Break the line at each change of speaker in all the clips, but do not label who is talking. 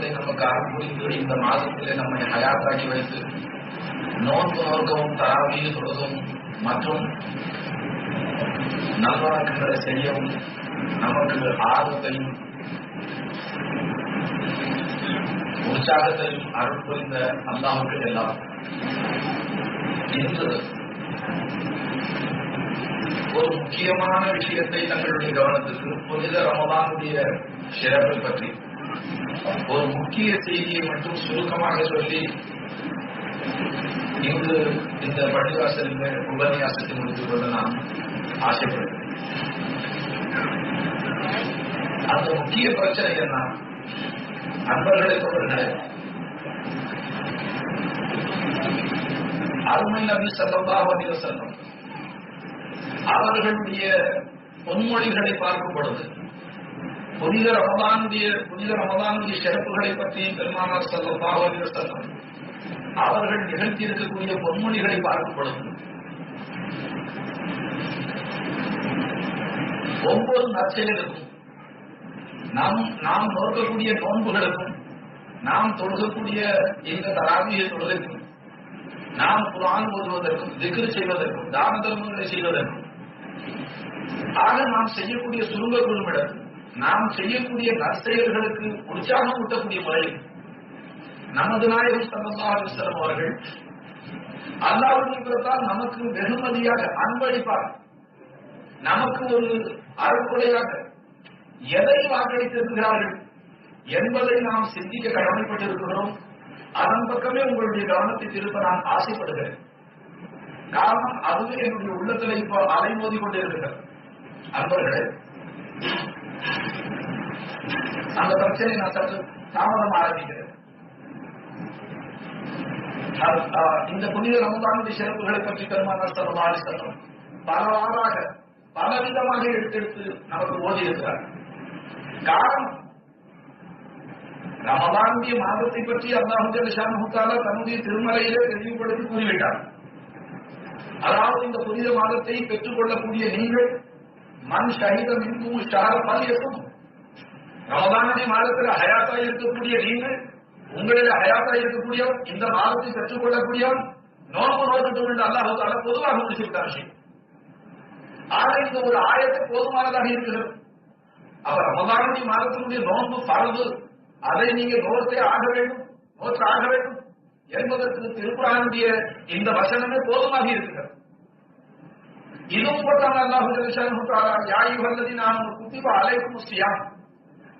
ரமதானுடைய நமக்கு அருள் இந்த மாதத்திலே நம்மை ஹயாத்தாக்கி வைத்து நோன்பு நோக்கவும் தராவியை தொழுதும் மற்றும் நல்வழக்கங்களை செய்யவும் நமக்கு ஆர்வத்தையும் உற்சாகத்தையும் அருள் புரிந்த அல்லாவுக்கு எல்லாம் இன்று ஒரு முக்கியமான விஷயத்தை தங்களுடைய கவனத்திற்கு புனித ரமதானுடைய சிறப்பை பற்றி ஒரு முக்கிய செய்தியை மட்டும் சுருக்கமாக சொல்லி இங்கு இந்த பள்ளிவாசலில் உபன்யாசத்தை முடித்துக் கொள்ள நான் ஆசைப்படுகிறேன். அந்த முக்கிய பிரச்சனை என்ன? அன்பர்களை தொடர்களே அருமை நபி சல்லாஹ் அலைஹி அவர்களுடைய பொன்மொழிகளை பார்க்கும் பொழுது புனித ரமதானுடைய புனித ரமதானுடைய சிறப்புகளை பற்றி பெருமானார் சல்லல்லாஹு அலைஹி வஸல்லம் அவர்கள் நிகழ்த்தி இருக்கக்கூடிய பொன்மொழிகளை பார்க்கும் பொழுது ஒவ்வொரு நற்செயலுக்கும் நாம் நாம் நோக்கக்கூடிய நோன்புகளுக்கும் நாம் தொழுகக்கூடிய இந்த தராபிய தொழுகைக்கும் நாம் குரான் ஓதுவதற்கும் திக்ர் செய்வதற்கும் தான தர்மங்களை செய்வதற்கும் ஆக நாம் செய்யக்கூடிய சுருங்க குழுமிடம் நாம் செய்யக்கூடிய நற்செயல்களுக்கு உற்சாகம் ஊட்டக்கூடிய முறையில் நமது நாயகம் சல்லல்லாஹு அவர்கள் அல்லாஹ் நமக்கு வெகுமதியாக அன்பளிப்பார். நமக்கு ஒரு அறக்குறையாக எதை வாக்களித்திருக்கிறார்கள் என்பதை நாம் சிந்திக்க கடமைப்பட்டிருக்கிறோம். அதன் பக்கமே உங்களுடைய கவனத்தை திருப்ப நான் ஆசைப்படுகிறேன். காரணம் அதுவே என்னுடைய உள்ளத்தில் இப்போ அலைமோதி கொண்டிருக்கிறது. அன்பர்களே அந்த பிரச்சனை நான் சற்று தாமதம் ஆரம்பிக்கிறேன். இந்த புனித ரமதானுடைய சிறப்புகளை பற்றி பெருமானார் சல்லல்லாஹு அலைஹி வஸல்லம் பலவாறாக பலவிதமாக எடுத்தெடுத்து நமக்கு ஓதி இருக்கிறார் காரணம் ரமதானுடைய மாதத்தை பற்றி அல்லாஹு ஷானுத்தாலா தன்னுடைய திருமலையிலே தெளிவுபடுத்தி கூறிவிட்டார். அதாவது இந்த புனித மாதத்தை பெற்றுக்கொள்ளக்கூடிய நீங்கள் மண் சகிதம் இன்கும் ஷார பலியக்கும் ரமதானுடைய மாதத்தில் ஹயாத்தா இருக்கக்கூடிய நீங்கள் உங்களில் ஹயாத்தா இருக்கக்கூடியவர் இந்த மாதத்தை பெற்றுக்கொள்ளக்கூடியவன் நோன்பு நோக்கட்டும் என்று அல்லாஹ் தாலா பொதுவாக முடிச்சிருக்கார் விஷயம். ஆக இந்த ஒரு ஆயத்தை போதுமானதாக இருக்கிறது. அவர் ரமதானுடைய மாதத்தினுடைய நோன்பு பரவு. அதை நீங்க நோர்த்தே ஆக வேண்டும் நோற்று ஆக வேண்டும் என்பதற்கு திருக்குறானுடைய இந்த வசனமே போதுமாக இருக்கிறது. இதுவும் போட்டாங்க அல்லாஹு யாய் வல்லதி நான் குத்திப அலைக்கும் சியாம்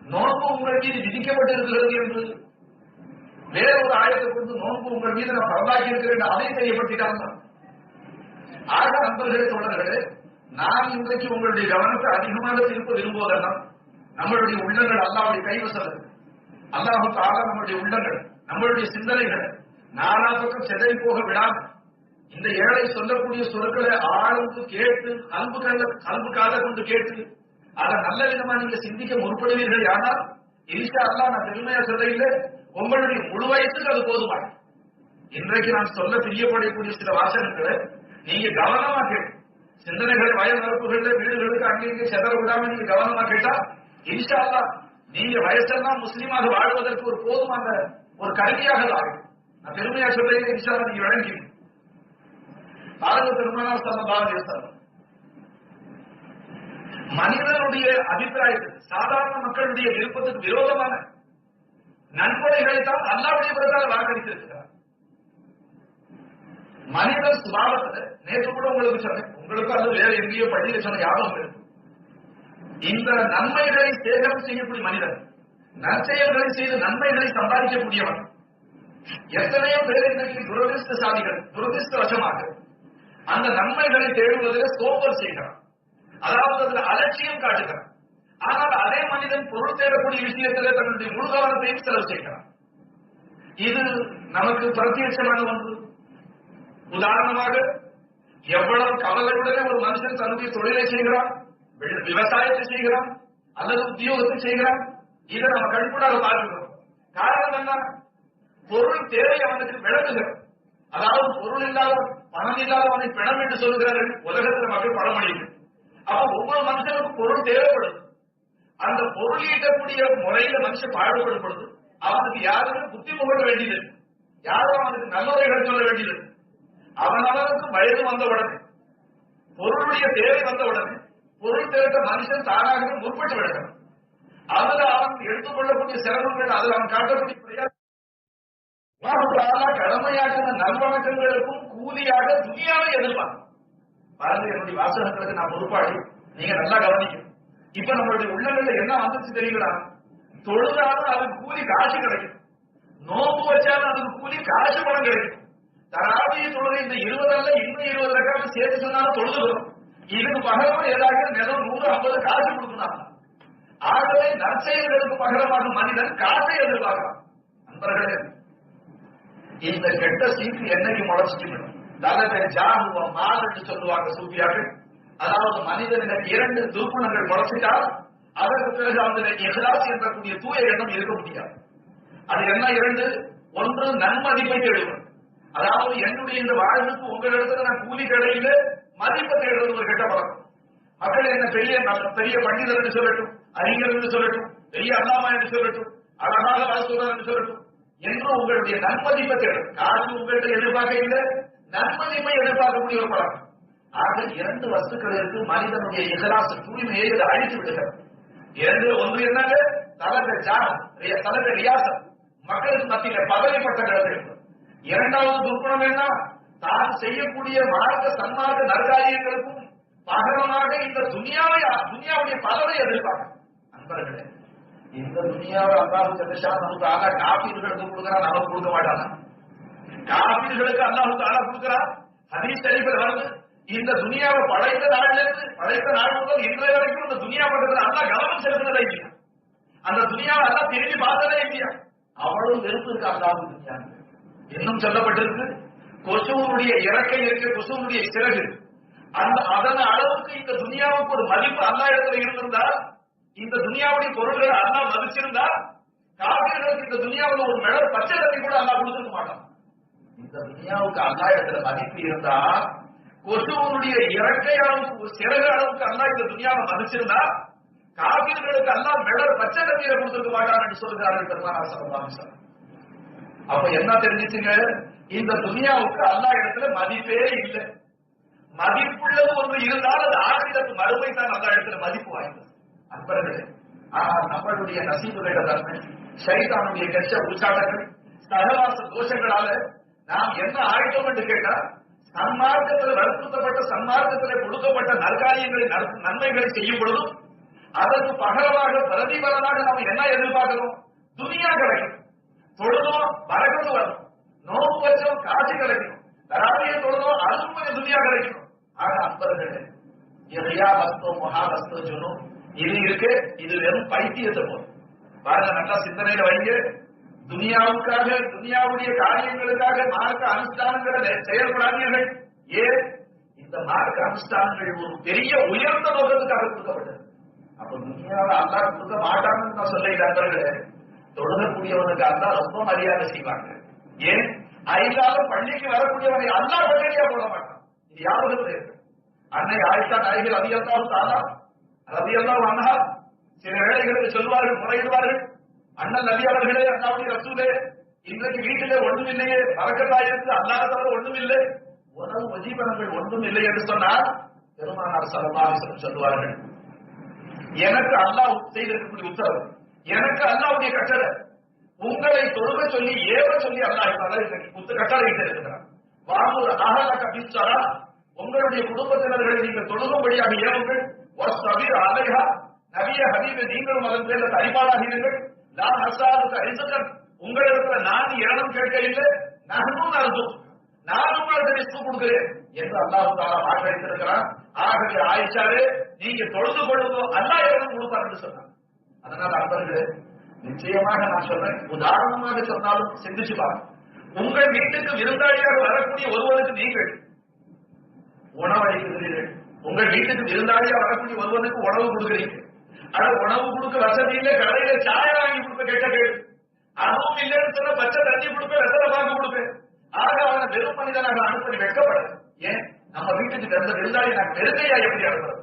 நோன்பு உங்கள் மீது விதிக்கப்பட்டிருக்கிறது என்று. வேற ஒரு ஆயத்தை கொண்டு நோன்பு உங்கள் மீது நான் பரவாக்கி இருக்கிறேன் அதை செய்யப்பட்டிருக்காங்க ஆக நண்பர்களே தொடர்களே நான் இன்றைக்கு உங்களுடைய கவனத்தை அதிகமாக திருப்ப விரும்புவதெல்லாம் நம்மளுடைய உள்ளங்கள் அல்லாவுடைய கைவசம் அல்லாஹு தாலா நம்மளுடைய உள்ளங்கள் நம்மளுடைய சிந்தனைகள் நாலா பக்கம் செதறி போக விடாமல் இந்த ஏழை சொல்லக்கூடிய சொற்களை ஆழ்ந்து கேட்டு அன்பு கல்ல அன்பு கால கொண்டு கேட்டு அதை நல்ல விதமா நீங்க சிந்திக்க முற்படுவீர்கள். ஆனால் இன்ஷா அல்லா நான் பெருமையா சொல்ல உங்களுடைய முழு வயசுக்கு அது போதுமாய் இன்றைக்கு நான் சொல்ல பிரியப்படக்கூடிய சில வாசகங்களை நீங்க கவனமா கேட்டு சிந்தனைகளை வயல் வரப்புகள்ல வீடுகளுக்கு அங்கே செதற விடாம நீங்க கவனமா கேட்டா இன்ஷா அல்லா நீங்க வயசெல்லாம் முஸ்லீமாக வாழ்வதற்கு ஒரு போதுமான ஒரு கருவியாக ஆகும். நான் பெருமையா சொல்றேன் இன்ஷா அல்லா நீங்க வழங்கி பாரத பெருமானார் மனிதனுடைய அபிப்பிராயத்தில் சாதாரண மக்களுடைய விருப்பத்துக்கு விரோதமான நன்கொடைகளை தான் அல்லாவுடைய பிறந்தால் வாக்களித்திருக்கிறார். மனித சுபாவத்தில் நேற்று கூட உங்களுக்கு சொன்னேன். உங்களுக்கு அது வேற எங்கேயோ பள்ளியில் சொன்ன ஞாபகம் இருக்கு. இந்த நன்மைகளை சேகரம் செய்யக்கூடிய மனிதன் நற்செயல்களை செய்து நன்மைகளை சம்பாதிக்கக்கூடியவன் எத்தனையோ பேர் இன்றைக்கு துரதிருஷ்டசாலிகள் துரதிருஷ்டவசமாக அந்த நன்மைகளை தேடுவதில் சோம்பல் செய்கிறான். அதாவது அதுல அலட்சியம் காட்டுகிறான். ஆனால் அதே மனிதன் பொருள் தேடக்கூடிய விஷயத்திலே தன்னுடைய முழு கவனத்தையும் செலவு செய்கிறான். இது நமக்கு பிரத்யட்சமான ஒன்று. உதாரணமாக எவ்வளவு கவலையுடனே ஒரு மனுஷன் தன்னுடைய தொழிலை செய்கிறான் விவசாயத்தை செய்கிறான் அல்லது உத்தியோகத்தை செய்கிறான். இதை நம்ம கண்கூடாக பார்க்கிறோம் காரணம் என்ன? பொருள் தேவை அவனுக்கு விளங்குகிறது. அதாவது பொருள் இல்லாத பணம் இல்லாதவனை பிணம் என்று சொல்கிறார்கள். உலகத்தில் மக்கள் பணம் பழமொழிகள் அப்ப ஒவ்வொரு மனுஷனுக்கும் பொருள் தேவைப்படுது. அந்த பொருள் ஈட்டக்கூடிய முறையில மனுஷன் பாடுபடும் பொழுது அவனுக்கு யாருமே புத்தி புகழ வேண்டியது யாரும் அவனுக்கு நல்லுரைகள் சொல்ல வேண்டியது அவன் வயது வந்த உடனே பொருளுடைய தேவை வந்த உடனே பொருள் தேவைத்த மனுஷன் தானாகவே முற்பட்டு விடுகிறான் அதுல அவன் எடுத்துக்கொள்ளக்கூடிய சிரமங்கள் அதில் அவன் காட்டக்கூடிய பிரயாசம் கடமையாக்கின நல்வணக்கங்களுக்கும் கூலியாக துணியாவை எதிர்பார்க்கும் பாருங்க என்னுடைய வாசகங்களுக்கு நான் பொறுப்பாளி. நீங்க நல்லா கவனிக்கணும். இப்ப நம்மளுடைய உள்ளங்கள்ல என்ன வந்துச்சு தெரியுங்களா? தொழுதாலும் அதுக்கு கூலி காசு கிடைக்கும். நோம்பு வச்சாலும் அதுக்கு கூலி காசு பணம் கிடைக்கும். தராபிய தொழுது இந்த இருபது அல்ல இன்னும் இருபது ரக்காவது சேர்த்து சொன்னாலும் தொழுதுகிறோம் இதுக்கு பகரமா ஏதாவது நிலம் நூறு ஐம்பது காசு கொடுக்கணும். ஆகவே நற்செயல்களுக்கு பகரமாக மனிதன் காசை எதிர்பார்க்கலாம் நண்பர்களே இந்த கெட்ட சீக்கு என்னைக்கு முளைச்சிட்டு தலைமை ஜாகுவம் மால் என்று சொல்லுவாங்க சூப்பியார்கள் அதாவது மனிதனிடம் இரண்டு துர்குணங்கள் முளைச்சிட்டால் அதற்கு பிறகு அந்த எஹ்லாஸ் என்றக்கூடிய தூய எண்ணம் இருக்க முடியாது. அது என்ன இரண்டு? ஒன்று நன்மதிப்பை தேடுவது. அதாவது என்னுடைய இந்த வாழ்வுக்கு உங்களிடத்துல நான் கூலி கடையில மதிப்பை தேடுவது ஒரு கெட்ட பழக்கம். மக்கள் என்ன பெரிய பெரிய பண்டிதர் என்று சொல்லட்டும் அறிஞர் என்று சொல்லட்டும் பெரிய அல்லாமா என்று சொல்லட்டும் அழகாக வாழ்த்துவார் என்று சொல்லட்டும் என்று உங்களுடைய நன்மதிப்பை தேடும். காசு உங்கள்கிட்ட எதிர்பார்க்க இல்லை நன்மதிப்பை எதிர்பார்க்கக்கூடிய ஒரு பழக்கம். ஆக இரண்டு வஸ்துக்களுக்கு மனிதனுடைய இகலாச தூய்மையை இது அழித்து விடுகிறது. இரண்டு ஒன்று என்னங்க தலக ஜானம் தலக ரியாசம். மக்களுக்கு மத்தியில பதவி கிடக்கிறது இரண்டாவது துர்க்குணம் என்ன? தான் செய்யக்கூடிய மார்க்க சன்மார்க்க நற்காரியங்களுக்கும் பகரமாக இந்த துனியாவை துனியாவுடைய பதவை எதிர்பார்க்க அன்பர்களே இந்த துணியாவை அல்லாஹு சந்திஷா நமக்கு ஆனா காப்பீடுகளுக்கு கொடுக்குறா நமக்கு கொடுக்க மாட்டாங்க காப்பீடுகளுக்கு அல்லாஹு தாலா கொடுக்குறா? ஹதீஸ் ஷரீஃபில் வருது இந்த துனியாவை படைத்த நாள்ல இருந்து படைத்த நாள் முதல் இன்றைய வரைக்கும் இந்த துனியா பண்றதுல அல்லா கவனம் செலுத்தினதே இல்லையா? அந்த துனியாவை அல்லா திரும்பி பார்த்ததே இல்லையா? அவ்வளவு வெறுப்பு இருக்கு அல்லாஹு இன்னும் சொல்லப்பட்டிருக்கு கொசுவனுடைய இறக்கை இருக்கு கொசுவனுடைய சிறகு. அந்த அதன் அளவுக்கு இந்த துனியாவுக்கு ஒரு மதிப்பு அல்லா இடத்துல இருந்திருந்தால் இந்த துனியாவுடைய பொருள்களை அல்லா மதிச்சிருந்தா காவிரிகளுக்கு இந்த துனியாவில் ஒரு மெடல் பச்சை தண்ணி கூட அல்லா கொடுத்துருக்க மாட்டான். இந்த துனியாவுக்கு அல்லா இடத்துல மதிப்பு இருந்தா கொசுவனுடைய இறக்கை அளவுக்கு சிறகு அளவுக்கு அல்லா இந்த துனியாவை மதிச்சிருந்தா காவிரிகளுக்கு அல்லா மெடல் பச்சை தண்ணீரை கொடுத்துருக்க மாட்டான் என்று சொல்கிறார்கள் பெருமானா சரவாமிசன் அப்ப என்ன தெரிஞ்சுச்சுங்க? இந்த துனியாவுக்கு அல்லா இடத்துல மதிப்பே இல்லை. மதிப்புள்ளது ஒன்று இருந்தால் அது ஆசிரியருக்கு மறுமை தான் அந்த இடத்துல மதிப்பு வாய்ந்தது. அன்பர்களே ஆனால் நம்மளுடைய நசீபுகிற தன்மை சைதானுடைய கெச்ச உச்சாட்டங்கள் சகவாச தோஷங்களால நாம் என்ன ஆயிட்டோம் என்று கேட்டா சன்மார்க்கத்தில் வற்புறுத்தப்பட்ட சன்மார்க்கத்தில் கொடுக்கப்பட்ட நற்காரியங்களை நன்மைகளை செய்யும் பொழுதும் அதற்கு பகரமாக பிரதிபலனாக நம்ம என்ன எதிர்பார்க்கிறோம் துனியா கிடைக்கும் தொழுதும் வரகத்து வரும் நோம்பு வச்சோம் காசு கிடைக்கும் தராவிய தொழுதும் அதுவும் கொஞ்சம் துனியா கிடைக்கும் ஆக அன்பர்களே இதையா வஸ்தோ மகா வஸ்தோ சொன்னோம் இது இருக்கு இது வெறும் பைத்தியத்தை போதும் பாருங்க நல்லா சிந்தனையில வைங்க. துனியாவுக்காக துனியாவுடைய காரியங்களுக்காக மார்க்க அனுஷ்டானங்களை செயல்படாதீர்கள். ஏன்? இந்த மார்க்க அனுஷ்டானங்கள் ஒரு பெரிய உயர்ந்த நோக்கத்துக்காக கொடுக்கப்பட்டது அப்ப துனியாவை அல்லா கொடுக்க மாட்டாங்கன்னு நான் சொல்ல நண்பர்களே. தொழுகக்கூடியவனுக்கு அல்லா ரொம்ப மரியாதை செய்வாங்க. ஏன்? ஐந்தாலும் பள்ளிக்கு வரக்கூடியவனை அல்லா பள்ளியா போட மாட்டான். இது யாருக்கு இருக்கு அன்னை ஆயிஷா நாயகர் ரவியல்லாவும் தானா ரவியல்லாம் அண்ணா சில வேளைகளுக்கு சொல்வார்கள் முறையிடுவார்கள். அண்ணன் நபி அவர்களே அண்ணாவுடைய ரசூலே இன்றைக்கு வீட்டிலே ஒன்றும் இல்லையே பறக்கத்தாயிருக்கு அல்லாத தவிர ஒன்றும் இல்லை உணவு வஜீவனங்கள் ஒன்றும் இல்லை என்று சொன்னால் பெருமானார் சலமாசனம் சொல்லுவார்கள் எனக்கு அல்லாஹ் செய்திருக்கக்கூடிய உத்தரவு எனக்கு அல்லாவுடைய கட்டளை உங்களை தொழுக சொல்லி ஏவ சொல்லி அல்லாஹ் புத்த கட்டளை இருக்கிறார். வாங்கூர் அகல கபிச்சாரா உங்களுடைய குடும்பத்தினர்களை நீங்கள் தொழுகும்படியாக ஏவுங்கள் அலைஹா நபிய ஹபீபை நீங்களும் அதன் பேரில் அறிவாளாகிறீர்கள் நான் ஹசாலுக்கு அரிசகன் உங்களிடத்துல நான் இரணம் கேட்க இல்லை நானும் அர்த்தம் நான் உங்களுக்கு ரிஸ்க் கொடுக்கிறேன் என்று அல்லாஹு தாரா வாக்களித்திருக்கிறான் ஆகவே ஆயிஷாவே நீங்க தொழுது கொள்ளுங்க. அல்லா இரணம் கொடுப்பார் என்று சொன்னார் அதனால அன்பர்களே நிச்சயமாக நான் சொல்றேன். உதாரணமாக சொன்னாலும் சிந்திச்சு பாருங்க. உங்கள் வீட்டுக்கு விருந்தாளியாக வரக்கூடிய ஒருவருக்கு நீங்கள் உணவளிக்கிறீர்கள். உங்கள் வீட்டுக்கு விருந்தாளியா வரக்கூடிய ஒருவனுக்கு உணவு கொடுக்குறீங்க. ஆனா உணவு கொடுக்க வசதி இல்ல கடையில சாய வாங்கி கொடுக்க கெட்ட கேடு அதுவும் இல்லைன்னு சொன்னா பச்சை தண்ணி கொடுப்பேன் வெசல பாக்கு கொடுப்பேன். ஆக அவனை வெறும் மனிதனாக அனுப்பி வெட்கப்பட ஏன்? நம்ம வீட்டுக்கு பிறந்த விருந்தாளி நான் வெறுங்கையா எப்படி அனுப்புறது?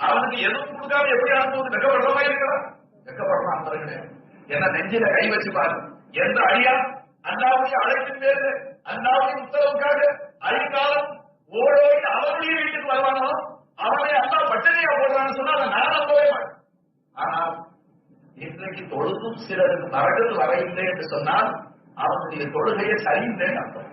அவனுக்கு எதுவும் கொடுக்காம எப்படி அனுப்புவது? வெக்கப்படுறவா இருக்கிறான் வெட்கப்படுறான் அந்த என்ன நெஞ்சில கை வச்சு பாரு. எந்த அடியா அண்ணாவுடைய அழைப்பின் பேரு அண்ணாவுடைய உத்தரவுக்காக அடிக்காலம் ஓடோடி அவனுடைய வீட்டுக்கு வருவானோ? அவனை அல்லா பட்டனையா போடுறான்னு சொன்னா அதை நான் நம்பவே மாட்டேன். ஆனால் இன்றைக்கு தொழுதும் சிலருக்கு மரகது வரையில்லை என்று சொன்னால் அவனுடைய தொழுகையை சரியில்லைன்னு அர்த்தம்.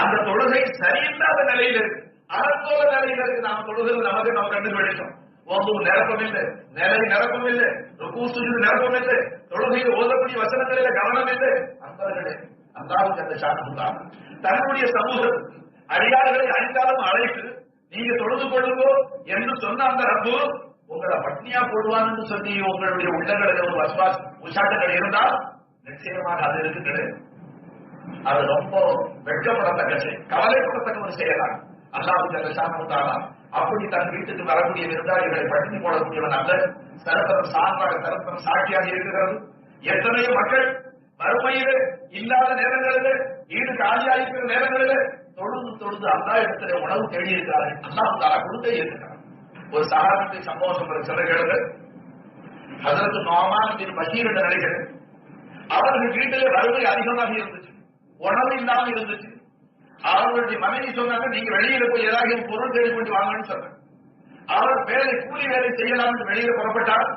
அந்த தொழுகை சரியில்லாத நிலையில இருக்கு. அறப்போல நிலையில் இருக்கு. நாம் தொழுகிறது நமக்கு நம்ம கண்டுபிடிக்கும் ஒன்று நிரப்பம் இல்லை நிலை நிரப்பம் இல்லை ருக்கு நிரப்பம் இல்லை தொழுகையில் ஓதக்கூடிய வசனங்களில கவனம் இல்லை அன்பர்களே அந்தாவுக்கு அந்த சாட்டம் தான் தன்னுடைய சமூகம் அடியார்களை அழித்தாலும் அழைத்து நீங்க தொழுது கொள்ளுங்கோ என்று சொன்ன அந்த ரப்பு உங்களை பட்னியா போடுவான்னு சொல்லி உங்களுடைய உள்ளங்களில் ஒரு வசுவாஸ் உஷாட்டங்கள் இருந்தால் நிச்சயமாக அது இருக்குது அது ரொம்ப வெட்கப்படத்தக்க செயல் கவலைப்படத்தக்க ஒரு செயலாக அல்லாஹு சாமத்தாலா அப்படி தன் வீட்டுக்கு வரக்கூடிய விருந்தாளிகளை பட்டினி போடக்கூடியவன் அல்ல. சரத்தரம் சார்பாக சரத்தரம் சாட்சியாக இருக்கிறது. எத்தனையோ மக்கள் வறுமையில இல்லாத நேரங்களில் ஈடு காலியாக இருக்கிற நேரங்களிலே தொழுது தொழுது அல்லா இடத்துல உணவு தேடி இருக்கிறார்கள் அல்லா தாலா கொடுத்தே இருக்கிறார் ஒரு சகாபத்தை சம்பவம் ஒரு சில கேளுங்க அதற்கு நோமானத்தின் பின் பஷீர் என்ற நிலைகள் அவர்கள் வீட்டிலே வறுமை அதிகமாக இருந்துச்சு. உணவு இல்லாமல் இருந்துச்சு. அவர்களுடைய மனைவி சொன்னாங்க நீங்க வெளியில போய் ஏதாவது பொருள் தேடி கொண்டு வாங்கன்னு சொன்னாங்க. அவர் வேலை கூலி வேலை செய்யலாம்னு வெளியில புறப்பட்டார்.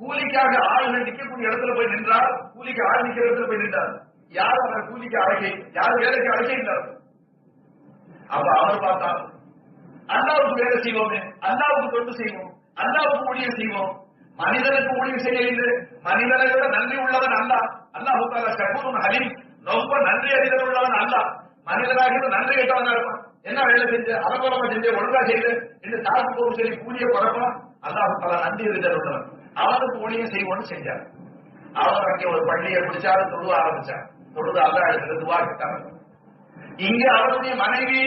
கூலிக்காக ஆளுநர் நிற்கக்கூடிய இடத்துல போய் நின்றார். கூலிக்கு ஆள் நிற்கிற இடத்துல போய் நின்றார். யார் அவர் கூலிக்கு அழகை யார் வேலைக்கு அழைக்கின்றார் அப்ப அவர் பார்த்தார். அண்ணாவுக்கு வேலை செய்வோமே அண்ணாவுக்கு தொண்டு செய்வோம் அண்ணாவுக்கு ஊழியம் செய்வோம். மனிதனுக்கு ஊழியம் செய்ய இல்லை மனிதனை விட நன்றி உள்ளவன் அல்ல அல்லாஹு தாலா சகுரும் ஹலீம் ரொம்ப நன்றி அறிதல் உள்ளவன் அல்ல மனிதனாக நன்றி கேட்டவனா இருப்பான். என்ன வேலை செஞ்சு அலங்கோலமா செஞ்சு ஒழுங்கா செய்து என்று தாக்கு போகும் சரி கூலிய குறைப்பான் அல்லாஹு தாலா நன்றி அறிதல் உள்ளவன். அவனுக்கு ஊழியம் செய்வோம்னு செஞ்சார் அவர் அங்கே ஒரு பள்ளியை பிடிச்சாரு தொழுவ ஆரம்பிச்சார் தொழுது அல்ல இடத்துல துவா கேட்டாங்க இங்கே அவருடைய மனைவி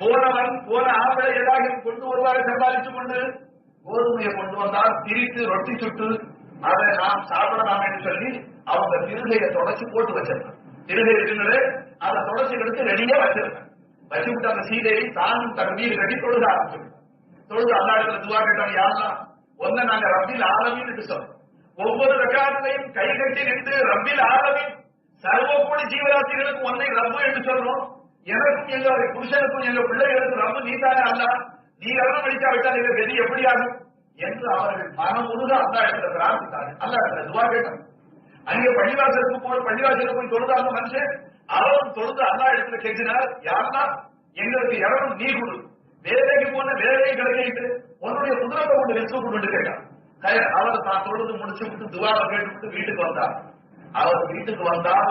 போனவன் போன ஆப்பிளை ஏதாவது கொண்டு வருவாரை சம்பாதித்துக் கொண்டு கோதுமையை கொண்டு வந்தால் திரித்து ரொட்டி சுட்டு அதை நாம் சாப்பிடலாம் என்று சொல்லி அவங்க திருகையை தொடச்சு போட்டு வச்சிருந்தாங்க திருகை இருக்கிறது அதை தொடச்சு எடுத்து ரெடியா வச்சிருந்தாங்க வச்சு விட்டு அந்த சீதையை தானும் தன் மீது கட்டி தொழுக ஆரம்பிச்சு தொழுது அல்லா இடத்துல துவா கேட்டாங்க யாரெல்லாம் ஒன்ன நாங்க ரப்பில் ஆலமின் என்று சொன்னோம். ஒவ்வொரு ரகாரத்தையும் கை கட்டி நின்று ரப்பில் ஆலமின் சர்வப்பொடி ஜீவராசிகளுக்கு ஒன்னை ரப்பு என்று சொல்றோம். எனக்கும் எங்களுடைய புருஷனுக்கும் எங்க பிள்ளைகளுக்கும் ரப்பு நீதானே அல்ல. நீ கவனம் அடிக்கா இதை வெளி எப்படி ஆகும்? என்று அவர்கள் மனம் முழுக அந்த இடத்துல பிரார்த்தித்தார்கள். அல்ல இடத்துல துவா கேட்டாங்க அங்கே பள்ளிவாசலுக்கு போய் பள்ளிவாசலுக்கு போய் தொழுதாங்க மனுஷன் அவரும் தொழுது அல்லா இடத்துல கேட்கிறார் யாருன்னா எங்களுக்கு இறவும் நீ கொடு. வேலைக்கு போன வேலையை கிடைக்கிட்டு உன்னுடைய குதிரத்தை கொண்டு வெச்சு கொண்டு கேட்டான். அவர் தான் தொழுது முடிச்சு விட்டு துவாரம் கேட்டு வீட்டுக்கு வந்தார் அவர் வீட்டுக்கு வந்தால்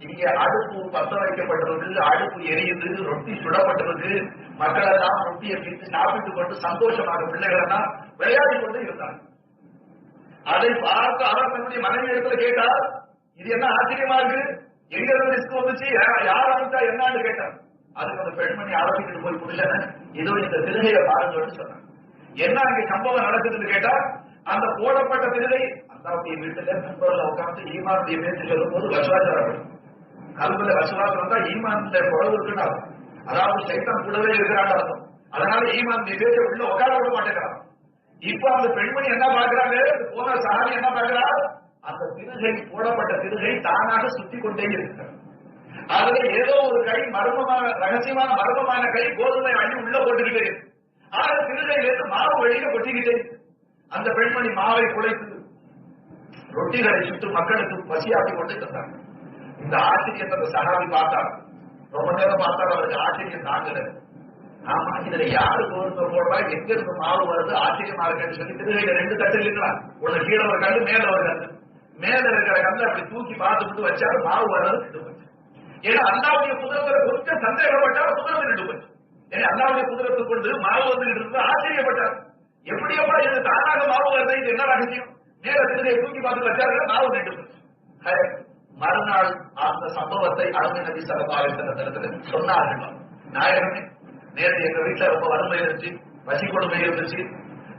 இங்கே அடுப்பு பத்த வைக்கப்பட்டிருக்கு அடுப்பு எரியுது ரொட்டி சுடப்பட்டிருக்கு மக்கள் எல்லாம் ரொட்டியை பிரித்து சாப்பிட்டு கொண்டு சந்தோஷமாக பிள்ளைகள் எல்லாம் விளையாடி கொண்டு இருந்தாங்க அதை பார்த்து அவர் தன்னுடைய மனைவி இடத்துல கேட்டார் இது என்ன ஆச்சரியமா இருக்கு? எங்க இருந்து ரிஸ்க் வந்துச்சு யார் அமைச்சா என்னன்னு கேட்டார். அதுக்கு அந்த பெண்மணி ஆரம்பிக்கிட்டு போய் புருஷன இதோ இந்த திருகையை பாருங்கன்னு சொன்னாங்க என்ன அங்க சம்பவம் நடக்குதுன்னு கேட்டா அந்த போடப்பட்ட திருகை அந்தாவுடைய வீட்டுல நண்பர்கள் உட்காந்து ஈமானுடைய பேச்சு சொல்லும் போது வசுவாச்சாரம் கல்வில வசுவாசம் வந்தா ஈமான்ல குறவு இருக்குன்னு அதாவது சைத்தம் கூடவே இருக்கிறான்னு அர்த்தம். அதனால ஈமான் பேச்ச உள்ள உட்கார விட மாட்டேங்கிறான். இப்ப அந்த பெண்மணி என்ன பாக்குறாங்க போன சாமி என்ன பாக்குறா அந்த திருகை போடப்பட்ட திருகை தானாக சுத்தி கொண்டே இருக்கிறது அதுல ஏதோ ஒரு கை மர்மமான ரகசியமான மர்மமான கை கோதுமை அள்ளி உள்ள போட்டுக்கிட்டே இருக்கு. ஆக திருகையிலிருந்து மாவு வெளியில கொட்டிக்கிட்டே அந்த பெண்மணி மாவை குழைத்து ரொட்டிகளை சுட்டு மக்களுக்கு பசியாக்கி கொண்டு தந்தாங்க. இந்த ஆச்சரியத்தை அந்த சகாவி பார்த்தார். ரொம்ப நேரம் பார்த்தார் அவருக்கு ஆச்சரியம் தாங்கல. ஆமா இதுல யாரு கோதுமை போடுறா? எங்க இருந்து மாவு வருது? ஆச்சரியமா இருக்குன்னு சொல்லி திருகையில ரெண்டு தட்டு இல்லைங்களா உள்ள கீழே ஒரு கல்லு மேல ஒரு கல்லு. மேல இருக்கிற கல்லை அப்படி தூக்கி பார்த்துட்டு வச்சாரு மாவு வர்றது ரெண்டு போச்சு ஏன்னா அல்லாவுடைய குதிரத்துல கொஞ்சம் சந்தேகப்பட்டார் குதிரத்தை ரெண்டு போச்சு ஏன்னா அல்லாவுடைய குதிரத்தை கொண்டு மாவு வந்துகிட்டு இருந்து ஆச்சரியப்பட்டார். எப்படி எப்படி இது தானாக மாவு வருது இது என்ன ரகசியம்? மேல திருகையை தூக்கி பார்த்து வச்சாரு மாவு வேண்டும். மறுநாள் அந்த சம்பவத்தை அழகு நபி சரபாலை தரத்துல சொன்னார்கள். நாயகமே நேற்று எங்க வீட்டுல ரொம்ப வறுமை இருந்துச்சு பசி கொடுமை இருந்துச்சு.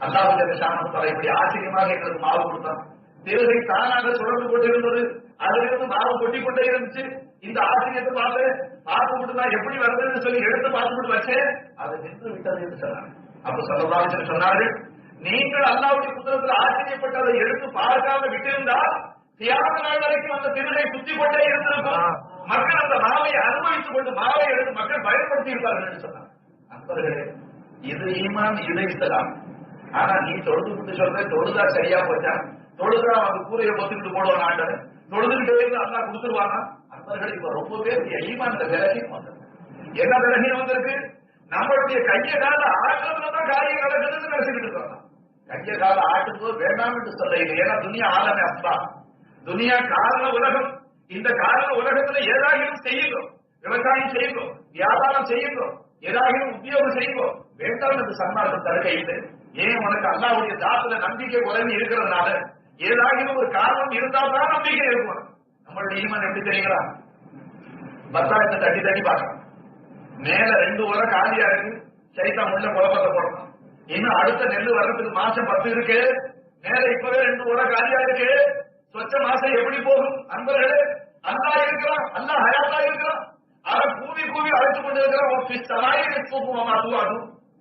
அல்லாஹ் சாமத்தால இப்படி ஆச்சரியமாக எங்களுக்கு மாவு கொடுத்தான். தேவதை தானாக சுழந்து கொண்டிருந்தது அதிலிருந்து மாவு கொட்டி கொண்டே இருந்துச்சு. இந்த ஆச்சரியத்தை பார்த்து பார்த்து விட்டு நான் எப்படி வருதுன்னு சொல்லி எடுத்து பார்த்து விட்டு வச்சேன். அது நின்று விட்டது என்று சொன்னாங்க அப்ப சொல்லலாம் சொன்னார்கள் நீங்கள் அல்லாவுடைய புத்தகத்தில் ஆச்சரியப்பட்டு அதை எடுத்து பார்க்காம விட்டிருந்தால் தியாக நாள் வரைக்கும் அந்த திருடை சுத்தி கொண்டே இருந்திருக்கும். மக்கள் அந்த மாவை அனுபவித்துக் கொண்டு மாவை எடுத்து மக்கள் பயன்படுத்தி இருப்பார்கள் என்று சொன்னார். இது ஈமான் இது இஸ்லாம் ஆனா நீ தொழுது விட்டு சொல்ற தொழுதா சரியா போச்சா? தொழுதா அந்த கூரையை பொத்துக்கிட்டு போடுவான் ஆண்டவன். தொழுதுகிட்டே இருந்து அல்லா கொடுத்துருவானா? நண்பர்கள் இப்ப ரொம்ப பேர் ஈமான் விலகி வந்தது என்ன விலகி வந்திருக்கு? நம்மளுடைய கைய கால ஆட்டுறதுல தான் காரியம் நடக்குதுன்னு நினைச்சுக்கிட்டு இருக்கோம் கைய கால ஆட்டும்போது வேண்டாம் என்று சொல்ல இல்லை ஏன்னா துனியா ஆலமே அப்பா. துனியா காரண உலகம். இந்த காரண உலகத்துல ஏதாகிலும் செய்யணும் விவசாயம் செய்யணும் வியாபாரம் செய்யணும் ஏதாகிலும் உத்தியோகம் செய்யணும் வேண்டாம் என்று சன்மார்க்கம் தடுக்க இல்லை. ஏன் உனக்கு அல்லாவுடைய தாத்துல நம்பிக்கை குறைந்து இருக்கிறதுனால ஏதாகிலும் ஒரு காரணம் இருந்தா தான் நம்பிக்கை இருக்கும். நம்மளுடைய ஈமன் எப்படி தெரியுங்களா? பத்தாயிரத்தை தட்டி தட்டி பார்க்கலாம் மேல ரெண்டு உலகம் காலியா இருக்கு. சைத்தா உள்ள குழப்பத்தை போடணும். இன்னும் அடுத்த நெல்லு வர்றதுக்கு மாசம் பத்து இருக்கு. மேல இப்பவே ரெண்டு உரம் காலியா இருக்கு. சொச்ச மாசம் எப்படி போகும்? அன்பர்களே அல்லா இருக்கிறான் அல்லா ஹயாத்தா இருக்கிறான். அவன் கூவி கூவி அழைத்து கொண்டு இருக்கிறான்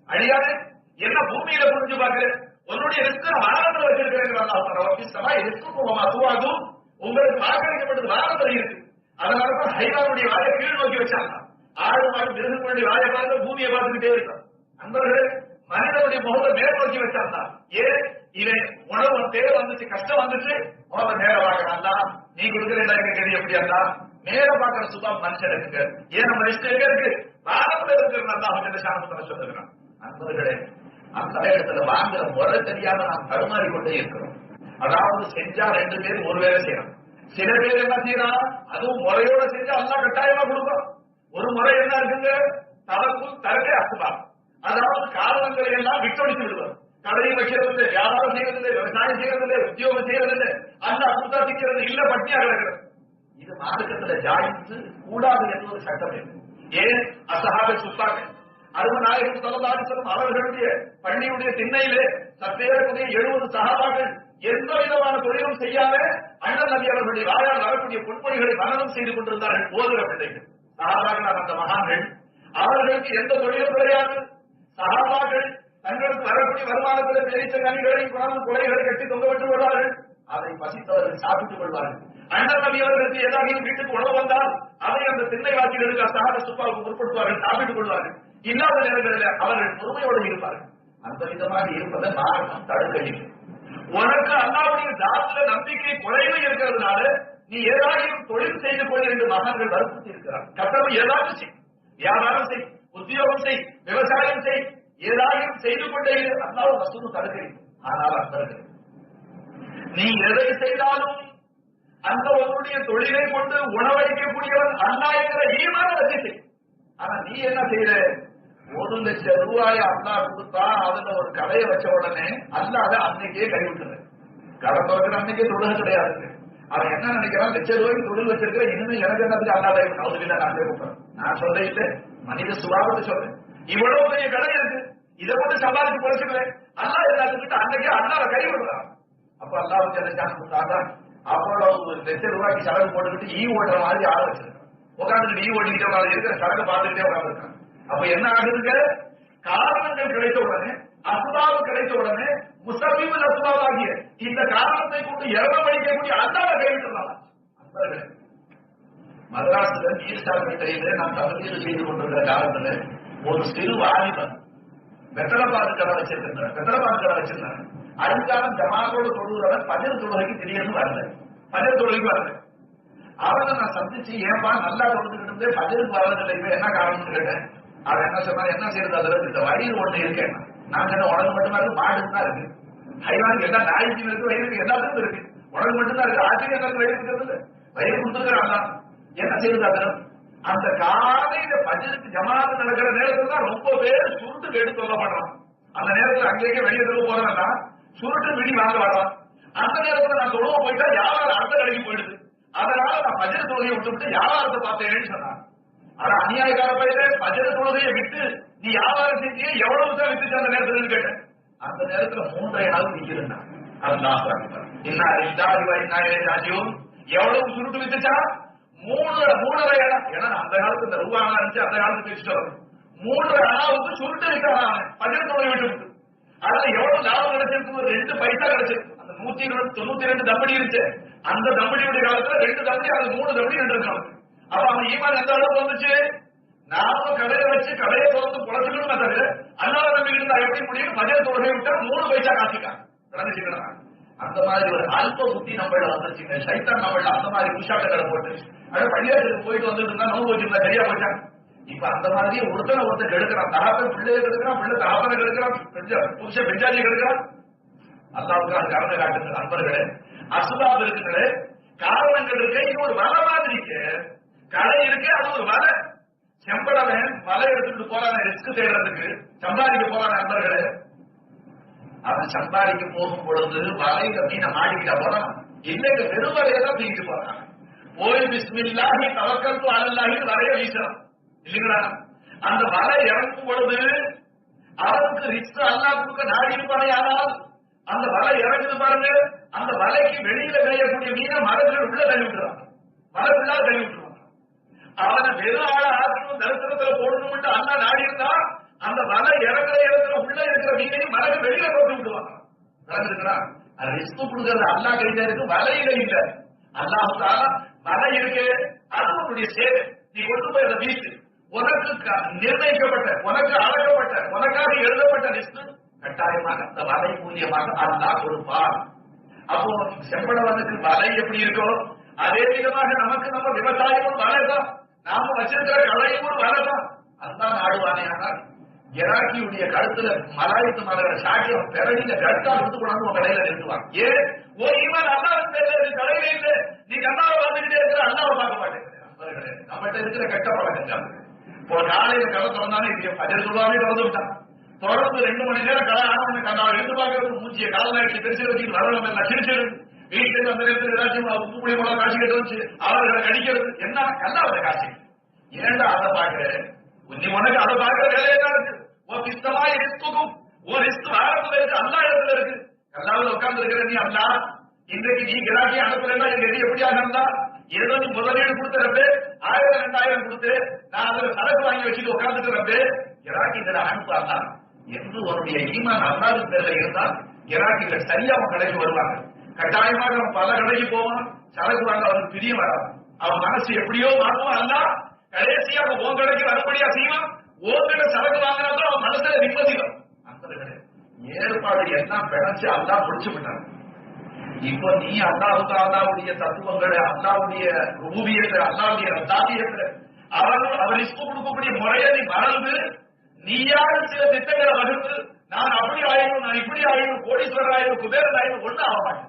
அழியாது. என்ன பூமியில புரிஞ்சு பாக்குறேன் உன்னுடைய ரிஸ்க வாரத்தில் வச்சிருக்கிறேன் உங்களுக்கு வாக்களிக்கப்பட்டது வாரத்தில் இருக்கு. அதனால ஹைராவுடைய வாயை கீழ் நோக்கி வச்சாங்க. ஆடு மாடு மிருகங்களுடைய வாயை பார்த்து பூமியை பார்த்துக்கிட்டே இருக்கான். நண்பர்களே மனிதனுடைய முகத்தை மேல் நோக்கி வச்சாங்க ஏன்? இவன் உணவு தேவை வந்துச்சு கஷ்டம் வந்துச்சு. அவன் நேரம் பார்க்கறான். நீ கொடுக்குற எனக்கு கதி எப்படி இருந்தா நேர பார்க்கற மனுஷன் இருக்கு ஏன் நம்ம இஷ்டம் எங்க இருக்கு? வாரத்துல இருக்கிறதா அவங்க சாமத்தை சொல்லுகிறான். நண்பர்களே அந்த இடத்துல வாங்குற முறை தெரியாம நாம் தடுமாறி கொண்டே இருக்கிறோம். அதாவது செஞ்சா ரெண்டு பேரும் ஒரு வேலை செய்யணும். சில பேர் என்ன செய்யறான்? அதுவும் முறையோட செஞ்சா அல்லா கட்டாயமா கொடுக்கும் ஒரு முறை என்ன இருக்குங்க? தனக்கும் தரக்கே அசுபா அதாவது காரணங்களை எல்லாம் விட்டொழித்து விடுவார் கடையை வைக்கிறது வியாபாரம் செய்யறதில்லை விவசாயம் செய்யறதில்லை உத்தியோகம் செய்யறதில்லை அந்த அசுத்தா சிக்கிறது இல்ல பட்டியா கிடக்கிறது. இது மார்க்கத்துல ஜாயித்து கூடாது என்று ஒரு சட்டம். ஏன்? அசகாக சுத்தாங்க அருமநாயகம் சொல்லதாரிசனம் அவர்களுடைய பள்ளியுடைய திண்ணையிலே சத்தேறக்கூடிய எழுபது சகாபாக்கள் எந்த விதமான தொழிலும் செய்யாம அண்ணன் நபி அவர்களுடைய வாயால் வரக்கூடிய பொன்மொழிகளை மனநம் செய்து கொண்டிருந்தார்கள். போதுகிற பிள்ளைகள். சகாபாக்கள் அந்த மகான்கள். அவர்களுக்கு எந்த தொழிலும் கிடையாது. சகாபாக்கள் தங்களுக்கு வரக்கூடிய வருமானத்தில் தெரிவித்த கனிகளை குணம் கொலைகளை கட்டி தொங்க விட்டு விடுவார்கள். அதை பசித்தவர்கள் சாப்பிட்டுக் கொள்வார்கள். அண்ணன் நபி அவர்களுக்கு ஏதாவது வீட்டுக்கு உணவு வந்தால் அதை அந்த திண்ணை வாக்கிகளுக்கு சகாத சுப்பாவுக்கு முற்படுத்துவார்கள் சாப்பிட்டுக் கொள்வார்கள். இல்லாத நேரங்களில் அவர்கள் பொறுமையோடு இருப்பார்கள். அந்த விதமாக இருப்பதை மார்க்கம் தடுக்க உனக்கு அல்லாவுடைய தாத்துல நம்பிக்கை குறைவு இருக்கிறதுனால நீ ஏதாவது தொழில் செய்து கொள் என்று மகன்கள் வற்புறுத்தி இருக்கிறார் கட்டணம் ஏதாவது செய். வியாபாரம் செய். உத்தியோகம் செய் விவசாயம் செய் ஏதாயும் செய்து கொண்டே அல்லாவும் வசூல் தடுக்கிறேன் ஆனால் அன்பர்கள் நீ எதை செய்தாலும் அந்த உன்னுடைய தொழிலை கொண்டு உணவளிக்கக்கூடியவன் அல்லா என்கிற ஈமான வச்சு செய். ஆனா நீ என்ன செய்யற ஒரு லட்சம் ரூபாய் அல்லா கொடுத்தா அதுல ஒரு கடையை வச்ச உடனே அல்லாத அன்னைக்கே கைவிட்டுற கடை திறக்கிற அன்னைக்கே தொழுக கிடையாது. அவன் என்ன நினைக்கிறான்? லட்சம் ரூபாய்க்கு தொழில் வச்சிருக்கிற இனிமே எனக்கு என்னதுக்கு அல்லா டைம் அவதுல நான் கூப்பிடுறேன். நான் சொல்றேன் மனித சுபாவத்தை சொல்றேன் இவ்வளவு பெரிய கடை இருக்கு இதை கொண்டு சம்பாதிச்சு குறைச்சுக்கிறேன் அல்லா எல்லாத்துக்கிட்ட அன்னைக்கு அண்ணாவை கைவிடுறான் அப்ப அல்லாவுக்கு என்ன சான்ஸ் கொடுத்தாங்க. அவ்வளவு லட்சம் ரூபாய்க்கு சடங்கு போட்டுக்கிட்டு ஈ ஓடுற மாதிரி ஆள் வச்சிருக்கான். உட்காந்துட்டு ஈ ஓட்டிக்கிட்ட மாதிரி இருக்கிற சடங்கு பார்த்துக்கிட்டே உட்காந்துருக்கான் அப்ப என்ன ஆகுதுங்க? காரணங்கள் கிடைத்த உடனே அசுதாவு கிடைத்த உடனே முசபிபுல் அசுதாவாகிய இந்த காரணத்தை கொண்டு இறந்த படிக்கக்கூடிய அல்லாத கைவிட்டுறாங்க மதராசுல நீர்சாமி கையில நான் தகுதியில் செய்து கொண்டிருக்கிற காலத்துல ஒரு சிறு வாலிபன் வெத்தலைப்பாது கடை வச்சிருக்கின்றனர் வெத்தலைப்பாது கடை வச்சிருந்தாங்க அதுக்கான ஜமாத்தோடு தொழுகிறவன் பஜர் தொழுகைக்கு திடீர்னு வரல. பஜர் தொழுகைக்கு வரல. அவனை நான் சந்திச்சு ஏன்பா நல்லா தொழுதுகிட்டு இருந்தே பஜருக்கு வரதில்லை இப்ப என்ன காரணம்னு கேட்டேன். அவன் என்ன சொன்னா என்ன செய்யறது அதுல? இந்த வயிறு ஒண்ணு இருக்கேன் நான் சொன்ன உடம்பு மட்டுமா இருக்கு? மாடு தான் இருக்கு. ஹைவானுக்கு எல்லா நாய்க்கு இருக்கு வயிறுக்கு எல்லாத்துக்கும் இருக்கு. உடம்பு மட்டும்தான் இருக்கு. ஆட்சிக்கு எல்லாருக்கும் வயிறு இருக்கிறது வயிறு கொடுத்துருக்கிறான் என்ன செய்யறது அந்த காலையில பஜருக்கு ஜமாத்து நடக்கிற நேரத்துல தான் ரொம்ப பேர் சுருட்டு கேட்டு சொல்லப்படுறான் அந்த நேரத்துல அங்கேயே வெளியே தெருவு போறதா சுருட்டு விடி வாங்க வரான் அந்த நேரத்துல நான் தொழுவ போயிட்டா யாரும் அடுத்த கடைக்கு போயிடுது? அதனால நான் பஜர தொழுகையை விட்டு விட்டு வியாபாரத்தை பார்த்தேன்னு சொன்னான். ஆனா அநியாயக்கார பயிர பஜர தொழுகையை விட்டு நீ வியாபாரம் செஞ்சியே எவ்வளவு தான் வித்துச்சு அந்த நேரத்துல? கேட்டேன். அந்த நேரத்துல மூன்றரை நாள் நிக்கிறேன் அது நான் என்ன இல்லாஹி எவ்வளவு சுருட்டு வித்துச்சா? மூணு மூணரை இடம். ஏன்னா அந்த காலத்து இந்த ரூபா இருந்துச்சு அந்த காலத்து வச்சுட்டு வரும். மூன்று அணாவுக்கு சுருட்டு விற்கிறான் பதில் தொகை விட்டு அதுல எவ்வளவு லாபம் கிடைச்சிருக்கு ஒரு ரெண்டு பைசா கிடைச்சிருக்கும். அந்த நூத்தி இருபது தொண்ணூத்தி ரெண்டு தம்படி இருந்துச்சு. அந்த தம்படியுடைய காலத்துல ரெண்டு தம்படி அது மூணு தம்படி ரெண்டு இருக்காங்க அப்ப அவன் ஈமான் எந்த அளவுக்கு வந்துச்சு? நாம கடையை வச்சு கடையை திறந்து குழச்சிக்கணும் தவிர அண்ணா நம்பிக்கிட்டு இருந்தா எப்படி முடியும்? மதிய தொகையை விட்டா மூணு பைசா காசிக்கான் விளங்குச்சுக்கலாம் அந்த மாதிரி ஒரு அல்ப புத்தி நம்மள வந்துருச்சுங்க. சைத்தான் நம்மள அந்த மாதிரி உஷாட்ட போட்டு அட பள்ளியாட்டுக்கு போயிட்டு வந்துட்டு இருந்தா நோவு வச்சிருந்தா சரியா போச்சான் இப்ப அந்த மாதிரி ஒருத்தனை ஒருத்தர் கெடுக்கிறான். தகப்பன் பிள்ளைய கெடுக்கிறான் பிள்ளை தகப்பனை கெடுக்கிறான் பெஞ்ச- புருஷ பெஞ்சாலியை கெடுக்கிறான். அல்லாவுக்கு அது காரணம் காட்டுங்க நண்பர்களே அசுதாப் இருக்குங்களே காரணங்கள் இருக்கு இது ஒரு வலை மாதிரி இருக்கு. கடை இருக்கு அது ஒரு வலை. செம்படவன் வலை எடுத்துட்டு போறான ரிஸ்க் தேடுறதுக்கு. சம்பாதிக்க போறான நண்பர்களே அவன் சம்பாதிக்க போகும் பொழுது வலையில மீனை மாடிக்கிட்ட போறான். இல்லைங்க வெறும் வலையை தூக்கிட்டு போறான். போய் பிஸ்மில்லாஹி தவக்கத்து அல்லாஹி வலைய வீசுறான். இல்லைங்களா? அந்த வலை இறக்கும் பொழுது அவனுக்கு ரிஸ்க் அல்லா கொடுக்க நாடி இருப்பானே ஆனால் அந்த வலை இறங்குது பாருங்க அந்த வலைக்கு வெளியில மேயக்கூடிய மீனை மரங்கள் உள்ள தள்ளி விட்டுறான். மலை தள்ளி விட்டுருவான் அவனை வெறும் ஆள ஆக்கணும் தரிசனத்துல போடணும்னு அண்ணா நாடி இருந்தான். அந்த வலை இறங்குற இடத்துல உள்ள இருக்கிற மீனையும் மலைக்கு வெளியில போட்டு விடுவாங்க. நடந்திருக்கிறா ரிஸ்க் கொடுக்கறது அல்லா கையில இருக்கு வலையில இல்ல. அல்லாஹால வலை இருக்கு அது உன்னுடைய சேவை. நீ கொண்டு போய் அதை வீசு உனக்கு நிர்ணயிக்கப்பட்ட உனக்கு அழகப்பட்ட உனக்காக எழுதப்பட்ட லிஸ்ட் கட்டாயமாக அந்த வலை மூலியமாக அல்லாஹ் கொடுப்பார் அப்போ செம்படவனுக்கு வலை எப்படி இருக்கோ அதே விதமாக நமக்கு நம்ம விவசாயமும் வலை தான் நாம வச்சிருக்கிற கலையும் ஒரு வலை தான் அதுதான் ஆடுவானே ஆனால் எராக்கியுடைய கழுத்துல மலாயத்து மலர சாட்சியம் பிறகு கழுத்தா எடுத்து கொண்டாந்து உன் கடையில நிறுத்துவான். ஏன் ஓ இவன் அண்ணாவின் பேர்ல கடையில இல்ல நீ அண்ணாவை பார்த்துக்கிட்டே இருக்கிற அண்ணாவை பார்க்க மாட்டேங்கிறேன் நம்மகிட்ட இருக்கிற கெட்ட பழக்கங்கள். இப்போ காலையில கடை திறந்தானே இது பஜர் சொல்லாமே திறந்து விட்டான். தொடர்ந்து ரெண்டு மணி நேரம் கடை ஆனவன கண்ணாவை எடுத்து பார்க்கறது மூச்சிய கால நாட்டி பெருசு வச்சுட்டு வரணும் எல்லாம் சிரிச்சிரு வீட்டுல அந்த நேரத்தில் ஏதாச்சும் உப்பு புளி மூலம் காட்சி கட்டு வச்சு அவர்களை கடிக்கிறது. என்ன? கல்லாவத காட்சி. ஏன்டா அதை பாக்குற நீ உனக்கு அதை பார்க்கிற வேலை என்ன இருக்கு. உன் பிஸ்தமா ரிஸ்துக்கும் உன் ரிஸ்து ஆரம்பத்தில் இருக்கு அல்லா இடத்துல இருக்கு. கல்லாவில் உட்கார்ந்து இருக்கிற நீ அல்லா. இன்றைக்கு நீ கிராக்கி அனுப்பலன்னா எங்க எது எப்படியாக இருந்தா ஏதோ நீ முதலீடு கொடுத்துறப்ப ஆயிரம் ரெண்டாயிரம் கொடுத்து நான் அதுல சரக்கு வாங்கி வச்சுட்டு உட்கார்ந்துக்கிறப்ப கிராக்கி இதுல அனுப்பாங்க என்று உன்னுடைய ஈமான் அல்லாத பேர்ல இருந்தா கிராக்கிகள் சரியா அவன் கடைக்கு வருவாங்க. கட்டாயமாக அவன் பல கடைக்கு போவான் சரக்கு வாங்க அவனுக்கு பிரிய வராது. அவன் மனசு எப்படியோ மாறுவான் அல்ல? கடைசியாக உன் கடைக்கு வரும்படியா செய்வான்? உன்கிட்ட சரக்கு வாங்குறப்ப அவன் மனசுல நிம்மதி வரும் ஏற்பாடு எல்லாம் பிணைச்சு அல்லா முடிச்சு விட்டாங்க இப்ப நீ அல்லாவுக்கு அல்லாவுடைய தத்துவங்களை அல்லாவுடைய ரூபியத்தை அல்லாவுடைய ரத்தாபியத்தை அவர்கள் அவர் இஸ்பு கொடுக்கக்கூடிய முறையை நீ மறந்து நீயாக சில திட்டங்களை வகுத்து நான் அப்படி ஆயிடும் நான் இப்படி ஆயிடும் கோடீஸ்வரர் ஆயிடும் குபேரன் ஆயிடும் ஒண்ணு ஆக மாட்டேன்.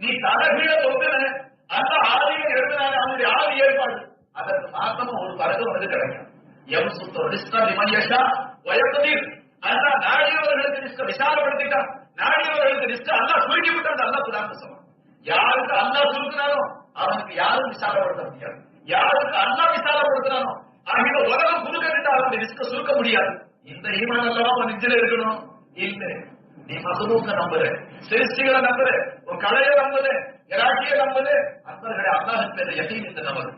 நீ தலைகீழ தொகுதின அந்த ஆதியை எழுதினாலே அவனுடைய ஆதி ஏற்பாடு. அதற்கு மாத்தமும் ஒரு பறக்கம் வந்து கிடைக்கும். எம் சுத்தம் ரிஸ்கா விமயஷா வயப்பதீர் அல்லா நாடியவர்களுக்கு ரிஸ்க விசாலப்படுத்திட்டான் நாடியவர்களுக்கு ரிஸ்க அல்லா சுருக்கி விட்டான் அல்லா குரான் சொல்லுவான் யாருக்கு அல்லா சுருக்கினாலும் அவனுக்கு யாரும் விசாலப்படுத்த முடியாது யாருக்கு அல்லா விசாலப்படுத்தினானோ ஆகிய உலகம் குறுக்கிட்டு அவனுடைய ரிஸ்க சுருக்க முடியாது இந்த ஈமான் அல்லவா அவன் நெஞ்சில இருக்கணும் இல்ல நீ மசலூக்க நம்புற சிருஷ்டிகளை நம்புற உன் கலையை நம்புற இராக்கிய நம்புற அன்பர்களை அல்லாஹ் பேர் யகீன் இந்த நம்பர்